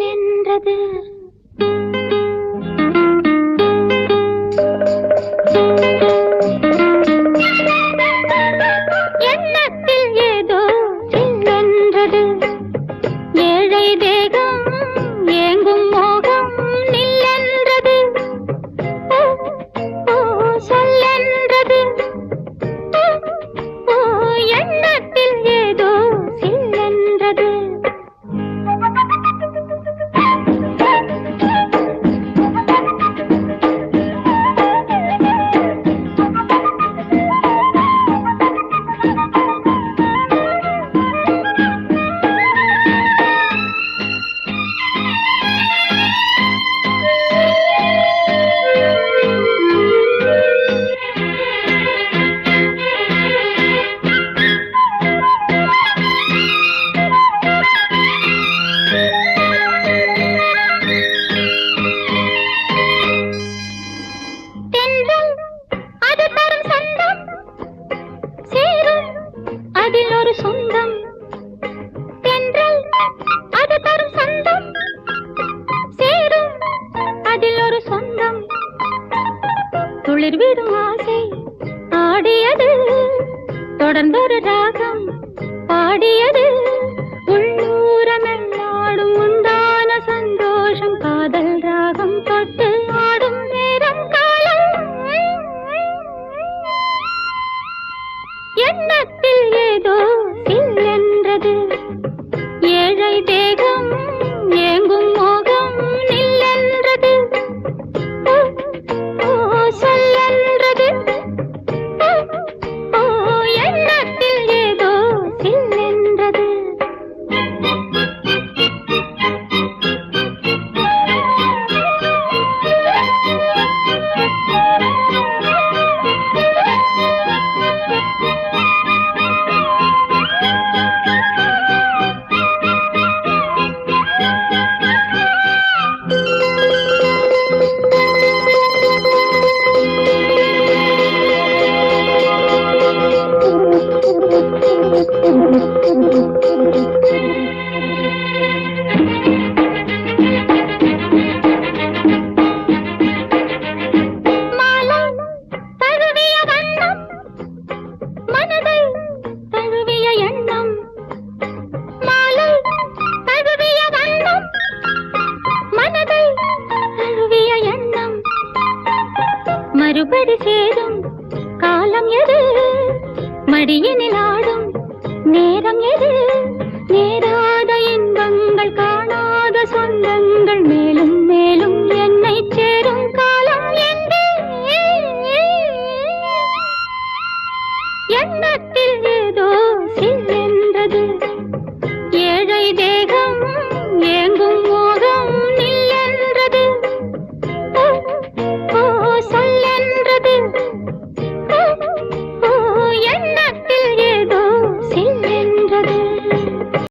என்றது சொந்தம். என்றால் அது தரும் சொந்தம். சேரும் அதில் ஒரு சொந்தம். துளிர் விடும் ஆசை ஆடியது தொடர்ந்தொரு ராகம் பாடியது. உள்ளூரமெல்லாடும் உண்டான சந்தோஷம் காதல் ராகம் தொட்டு ஆடும் நேரம் காலம். எண்ணத்தில் ஏதோ ஏதும் காலம் எது? மடியினில் ஆடும். நேரம் எது? நேராத இன்பங்கள் காணாத சொந்தங்கள் மேலும் மேலும் என்னை சேரும். காலம் என்று எண்ணத்தில் ஏதோ சில்லென்றது ஏழை தேகம் ஏங்கும்